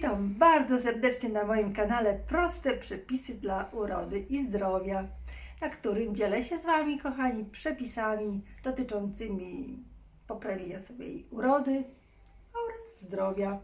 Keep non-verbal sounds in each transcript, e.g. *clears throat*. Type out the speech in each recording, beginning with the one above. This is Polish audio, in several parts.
Witam bardzo serdecznie na moim kanale Proste przepisy dla urody i zdrowia, na którym dzielę się z Wami, kochani, przepisami dotyczącymi poprawienia sobie urody oraz zdrowia.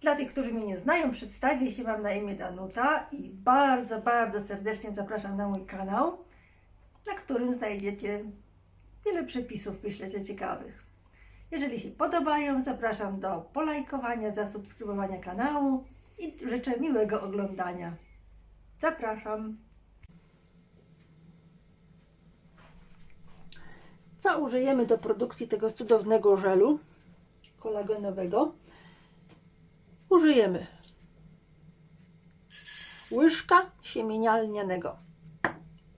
Dla tych, którzy mnie nie znają, przedstawię się, mam na imię Danuta i bardzo, bardzo serdecznie zapraszam na mój kanał, na którym znajdziecie wiele przepisów, myślę, że ciekawych. Jeżeli się podobają, zapraszam do polajkowania, zasubskrybowania kanału i życzę miłego oglądania. Zapraszam. Co użyjemy do produkcji tego cudownego żelu kolagenowego? Użyjemy łyżka siemienia lnianego.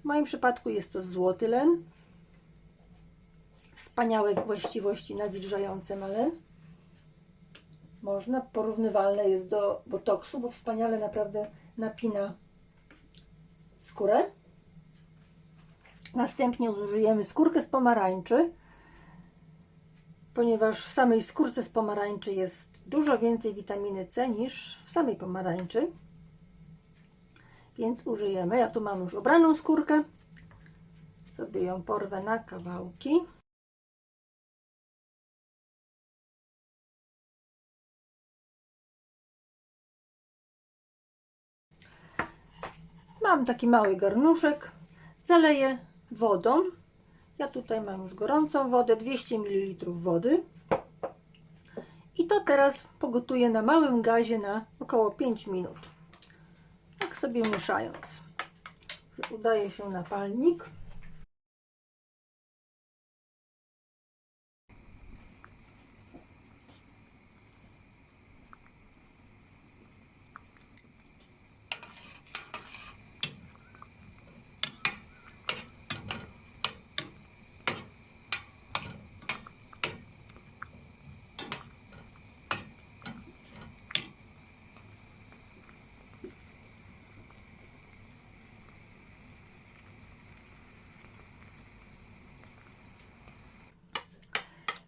W moim przypadku jest to złoty len wspaniałe właściwości nawilżające malen. Można, porównywalne jest do botoksu, bo wspaniale naprawdę napina skórę. Następnie zużyjemy skórkę z pomarańczy, ponieważ w samej skórce z pomarańczy jest dużo więcej witaminy C niż w samej pomarańczy. Więc użyjemy, ja tu mam już obraną skórkę, sobie ją porwę na kawałki. Mam taki mały garnuszek, zaleję wodą. Ja tutaj mam już gorącą wodę, 200 ml wody. I to teraz pogotuję na małym gazie na około 5 minut. Tak sobie mieszając. Udaje się na palnik.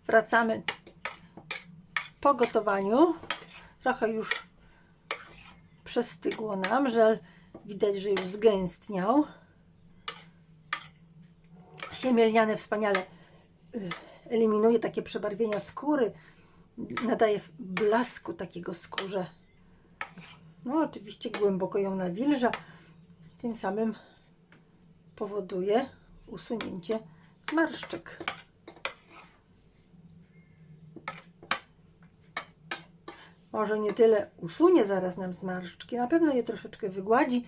Wracamy po gotowaniu. Trochę już przestygło nam, żel widać, że już zgęstniał. Siemię lniane wspaniale y, eliminuje takie przebarwienia skóry, nadaje blasku takiego skórze. No oczywiście głęboko ją nawilża, tym samym powoduje usunięcie zmarszczek. Może nie tyle usunie zaraz nam zmarszczki, na pewno je troszeczkę wygładzi,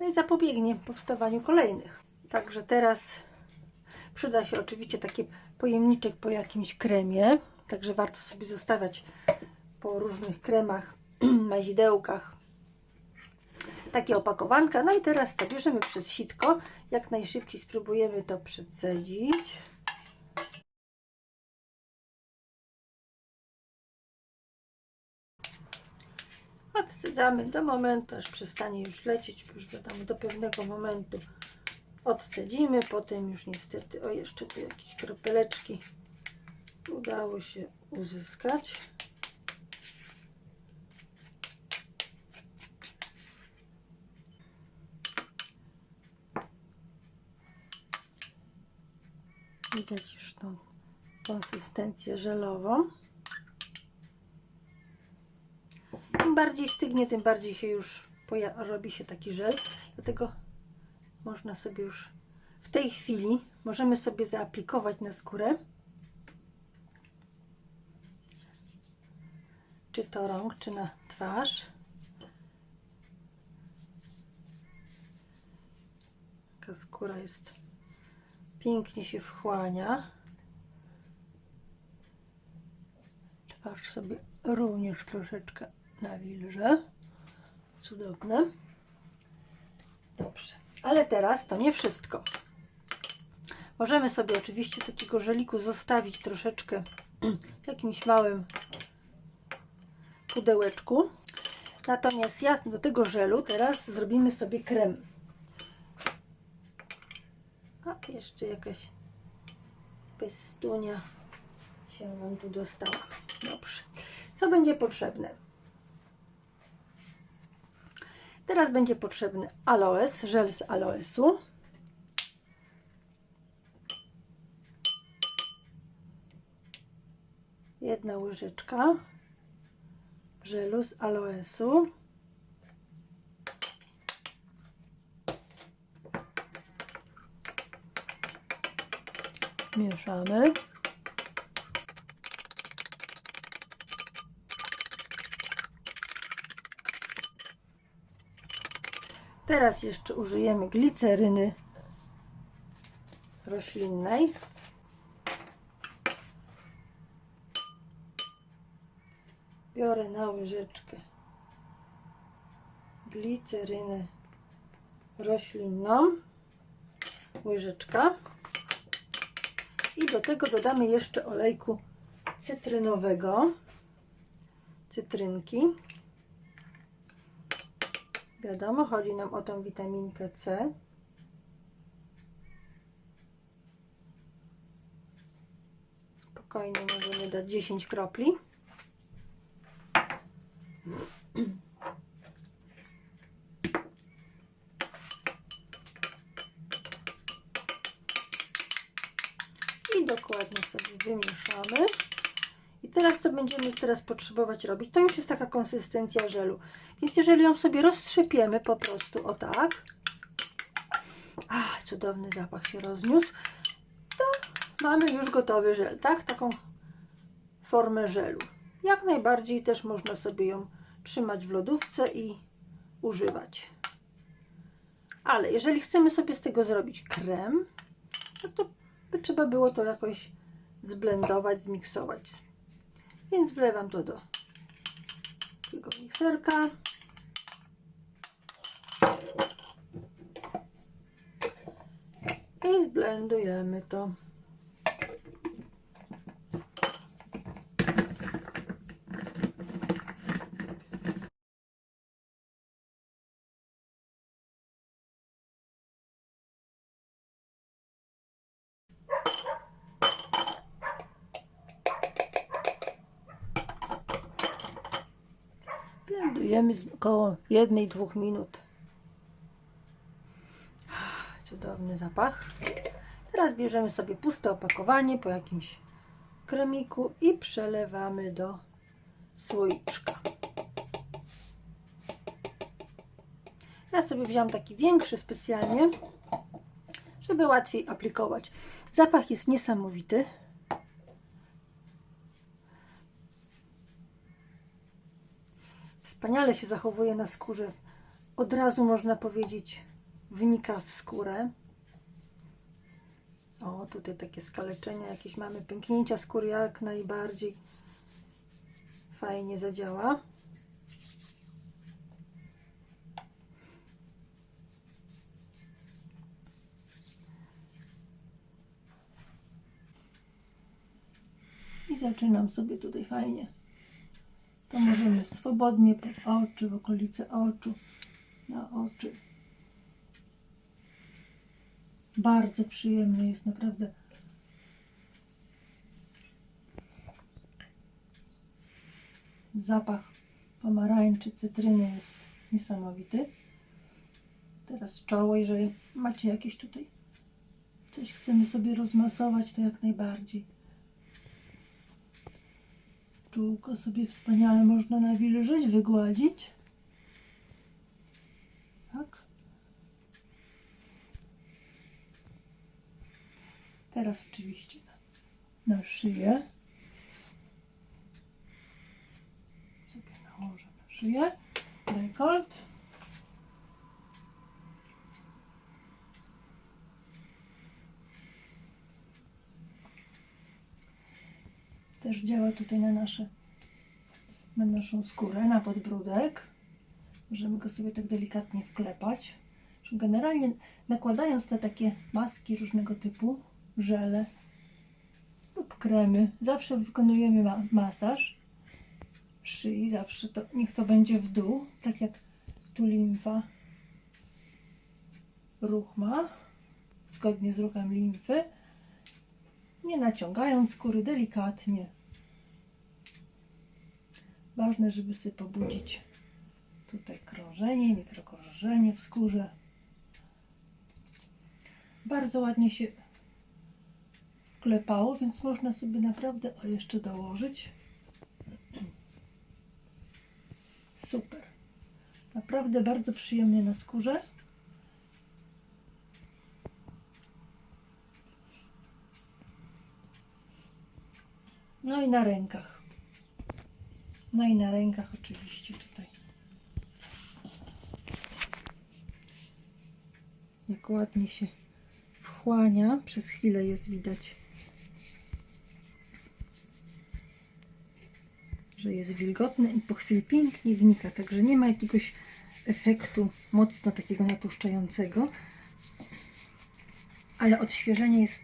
no i zapobiegnie powstawaniu kolejnych. Także teraz przyda się oczywiście taki pojemniczek po jakimś kremie, także warto sobie zostawiać po różnych kremach, *clears throat* mazidełkach takie opakowanka. No i teraz co, bierzemy przez sitko, jak najszybciej spróbujemy to przecedzić. Do momentu, aż przestanie już lecieć, już wiadomo, do pewnego momentu odcedzimy, potem już niestety, o jeszcze tu jakieś kropeleczki udało się uzyskać. Widać już tą konsystencję żelową. Bardziej stygnie, tym bardziej się już robi się taki żel. Dlatego można sobie już w tej chwili możemy sobie zaaplikować na skórę. Czy to rąk, czy na twarz. Taka skóra jest pięknie się wchłania. Twarz sobie również troszeczkę nawilżę. Cudowne. Dobrze. Ale teraz to nie wszystko. Możemy sobie oczywiście takiego żeliku zostawić troszeczkę w jakimś małym pudełeczku. Natomiast ja do tego żelu teraz zrobimy sobie krem. A jeszcze jakaś pestunia się nam tu dostała. Dobrze. Co będzie potrzebne? Teraz będzie potrzebny aloes, żel z aloesu. Jedna łyżeczka żelu z aloesu. Mieszamy. Teraz jeszcze użyjemy gliceryny roślinnej. Biorę na łyżeczkę glicerynę roślinną. Łyżeczka. I do tego dodamy jeszcze olejku cytrynowego. Cytrynki. Wiadomo, chodzi nam o tą witaminkę C. Spokojnie możemy dać 10 kropli. I dokładnie sobie wymieszamy. I teraz co będziemy teraz potrzebować robić? To już jest taka konsystencja żelu. Więc jeżeli ją sobie roztrzepiemy po prostu o tak. Ach, cudowny zapach się rozniósł. To mamy już gotowy żel, tak? Taką formę żelu. Jak najbardziej też można sobie ją trzymać w lodówce i używać. Ale jeżeli chcemy sobie z tego zrobić krem, no to by trzeba było to jakoś zblendować, zmiksować. Więc wlewam to do takiego mikserka. I zblendujemy to. Blendujemy z około 1-2 minut. Cudowny zapach. Teraz bierzemy sobie puste opakowanie po jakimś kremiku i przelewamy do słoiczka. Ja sobie wziąłam taki większy specjalnie, żeby łatwiej aplikować. Zapach jest niesamowity. Wspaniale się zachowuje na skórze. Od razu można powiedzieć, wnika w skórę. O, tutaj takie skaleczenia, jakieś mamy pęknięcia skóry, jak najbardziej fajnie zadziała. I zaczynam sobie tutaj fajnie. Możemy swobodnie pod oczy, w okolice oczu, na oczy. Bardzo przyjemny jest naprawdę. Zapach pomarańczy, cytryny jest niesamowity. Teraz czoło, jeżeli macie jakieś tutaj coś chcemy sobie rozmasować, to jak najbardziej. Czółko sobie wspaniale można nawilżyć, wygładzić. Tak. Teraz oczywiście na, na szyję. Sobie nałożę na szyję. Dekolt. Też działa tutaj na nasze na naszą skórę, na podbródek. Możemy go sobie tak delikatnie wklepać. Generalnie nakładając te takie maski różnego typu, żele lub kremy, zawsze wykonujemy ma masaż szyi, zawsze to, niech to będzie w dół, tak jak tu limfa ruch ma, zgodnie z ruchem limfy, nie naciągając skóry, delikatnie. Ważne, żeby sobie pobudzić tutaj krążenie, mikrokrążenie. w skórze. Bardzo ładnie się klepało, więc można sobie naprawdę o jeszcze dołożyć. Super. Naprawdę bardzo przyjemnie na skórze. No i na rękach. No i na rękach oczywiście tutaj. Jak ładnie się wchłania. Przez chwilę jest widać, że jest wilgotny i po chwili pięknie wnika. Także nie ma jakiegoś efektu mocno takiego natłuszczającego. Ale odświeżenie jest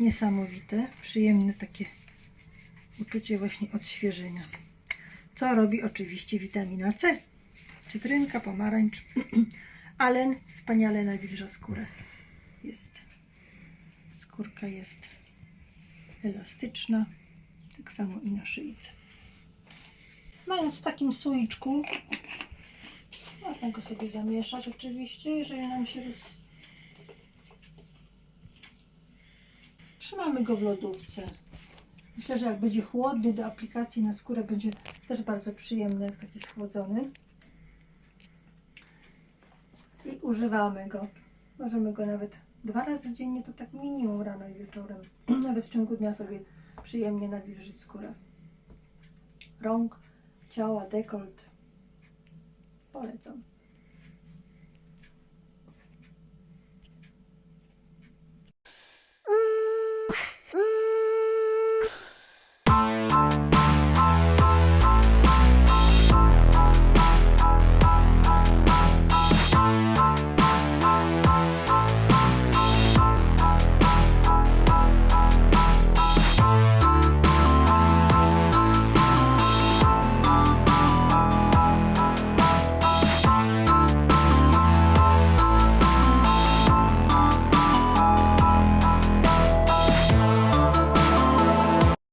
niesamowite. Przyjemne takie uczucie właśnie odświeżenia. Co robi oczywiście witamina C. Cytrynka, pomarańcz. *clears throat* Alen wspaniale nawilża skórę. Jest. Skórka jest elastyczna. Tak samo i na szyjce. Mając w takim słoiczku, można go sobie zamieszać oczywiście, jeżeli nam się roz... Trzymamy go w lodówce. Myślę, że jak będzie chłodny do aplikacji na skórę, będzie też bardzo przyjemny, jak taki schłodzony. I używamy go. Możemy go nawet dwa razy dziennie, to tak minimum rano i wieczorem. *clears throat* Nawet w ciągu dnia sobie przyjemnie nawilżyć skórę. Rąk, ciała, dekolt. Polecam.